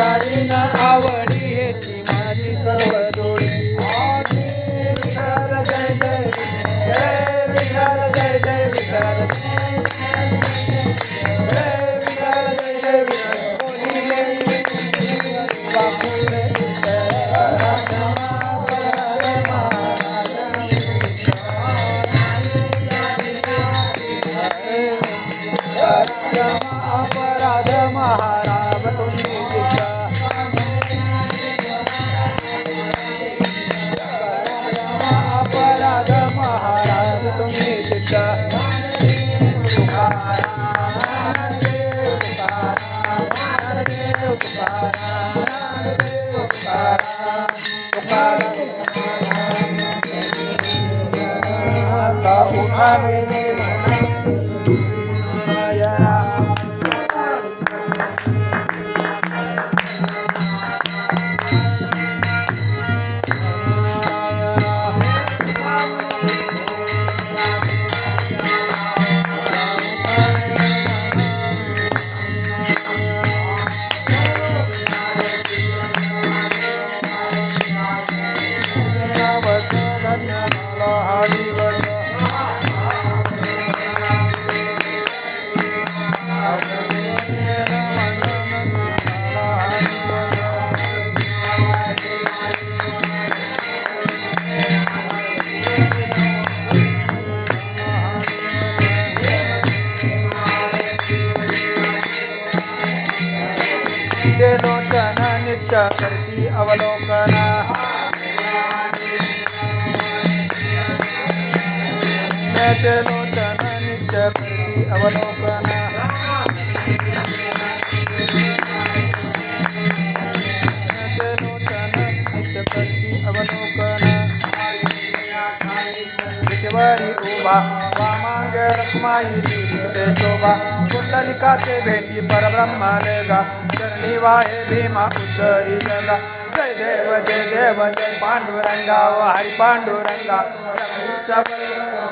Macarena. देव करती अवलोकन ते लोचन नित्य करती अवलोकन ते लोचन नित्य करती अवलोकन शोभा कुंडलिकाचे भेटी परब्रह्म लेगा शिवाय भीमा उद्धरी जगा. जय देव जय देव जय पांडुरंगा व हरी पांडुरंगा.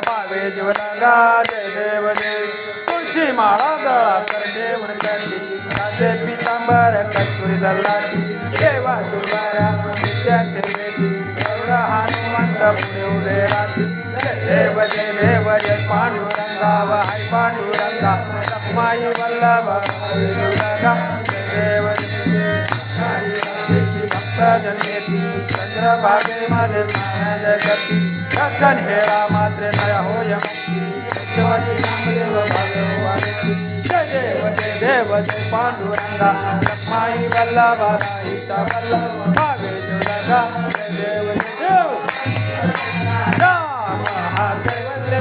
पावे जीवरंगा जय देव जय तुळशी माळा गळा कर देवन कंडी राजे पितांबर कस्तुरी दल्लाची देवा सुंदरा विद्यार्थी वेदी गौरा हनुमंत पुढे उभे राती देव जय देव जय पांडुरंगा व हाय पांडुरंगा. रखमाई वल्लभ दुर्गा जन्मेती चंद्रभागे मध्ये मानद करती दर्शन हेरा मात्र नय होय जय देव जय देव जय पांडुरंगा राईचा वल्लभ जय देव जय देव राम महादेवले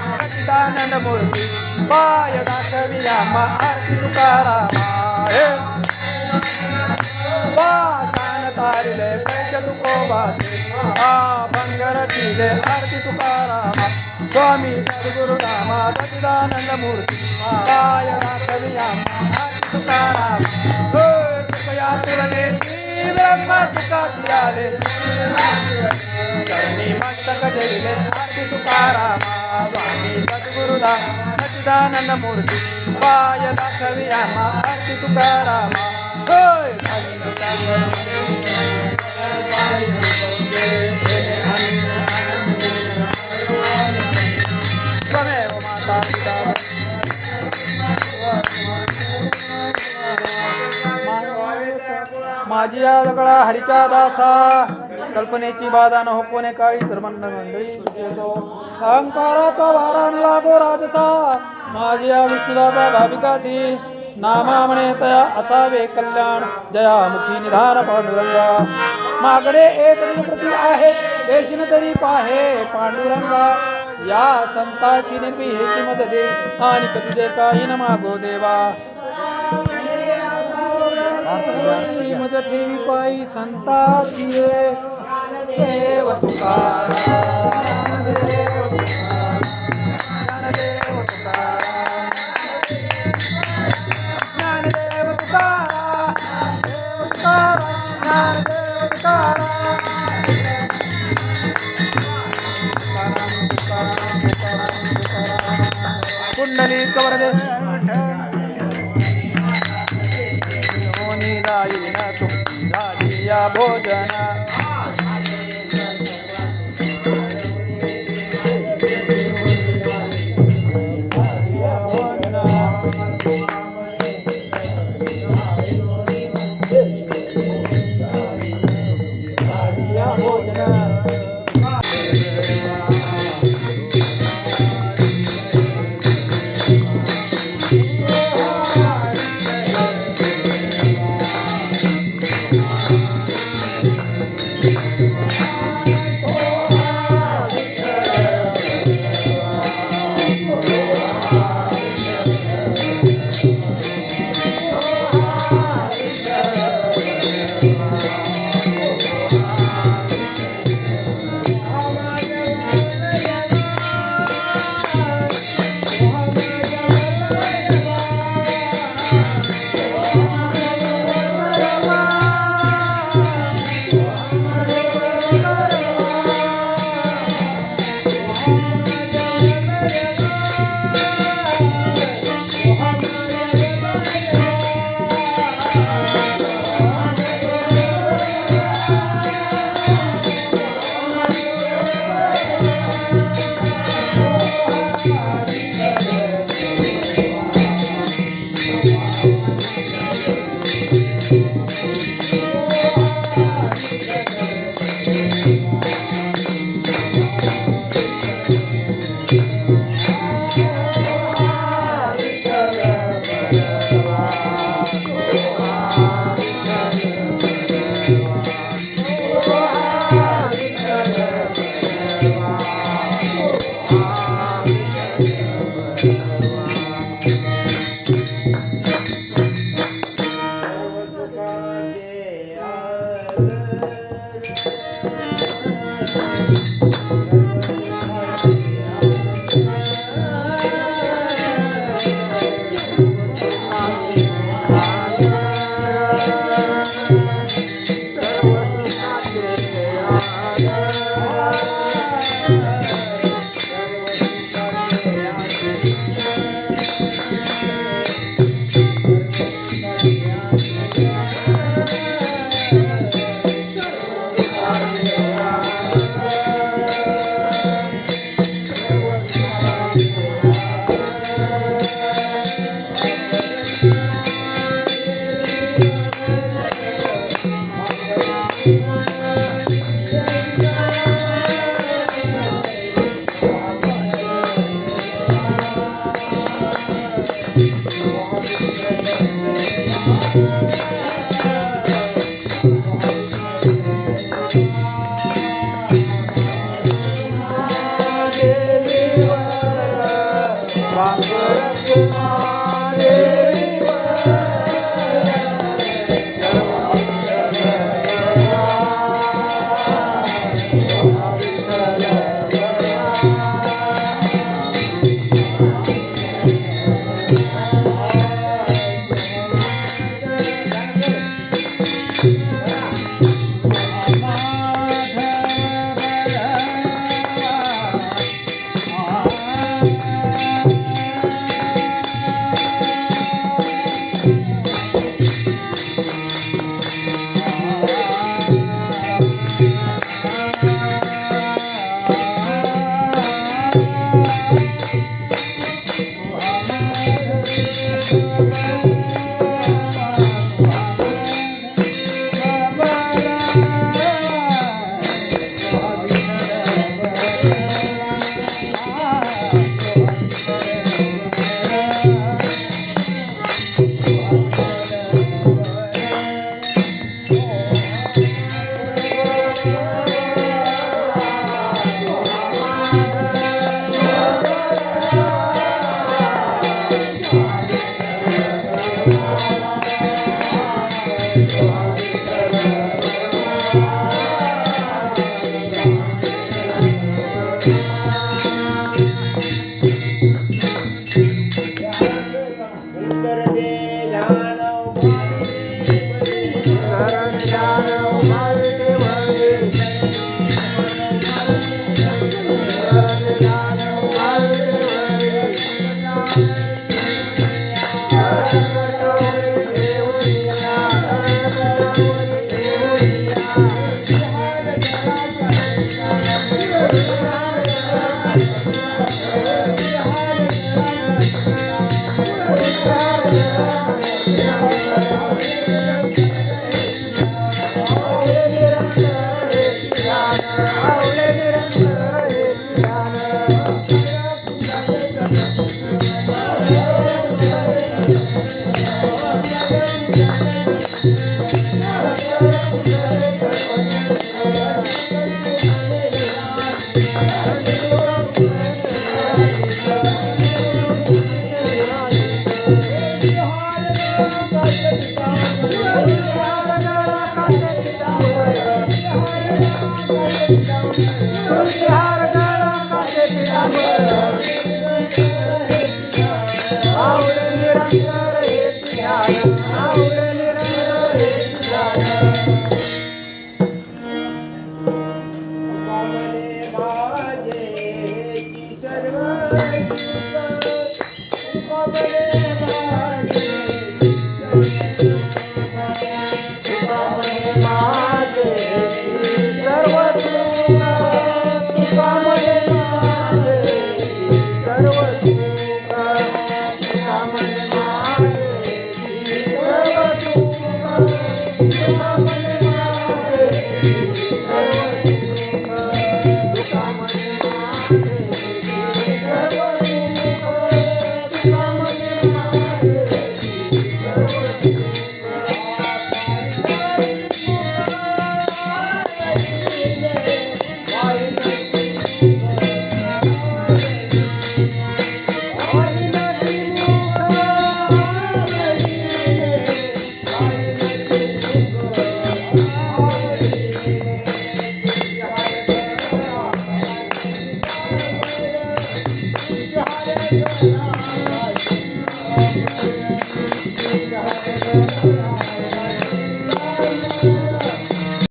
सच्चिदानंद मूर्ती पाय दाखविया मा आरती तुकारामा हे वासान तारिले पैसे तुकोबाचे आ भंगर आरती तुकारामा स्वामी सद्गुरु रामा सच्चिदानंद मूर्ती काय राखविया आरती तुकारामा हो कृपया तुरने श्री ब्रह्म आले करणी मस्तक ठेविले आरती तुकारामा स्वामी सद्गुरु रामा सच्चिदानंद मूर्ती पाय दाखविया आरती तुकारामा. माझ्या आगळा हरिचा दासा कल्पनेची बाधा न हो कोणे काळी सर्वांना मंडळी अहंकाराचा वारा न लागो राजसा माझ्या विष्णुदाचा भाविकाची नामा म्हणे तया असावे कल्याण. जया मुखी निधान पांडुरंगा. मागडे एक प्रती आहे देशिन तरी पाहे पांडुरंगा. या संताची नेमकी हेची किंमत दे आणि तुझे काही न मागो देवा. मज ठेवी पायी संता देव तुका ಭೋಜನ Yeah.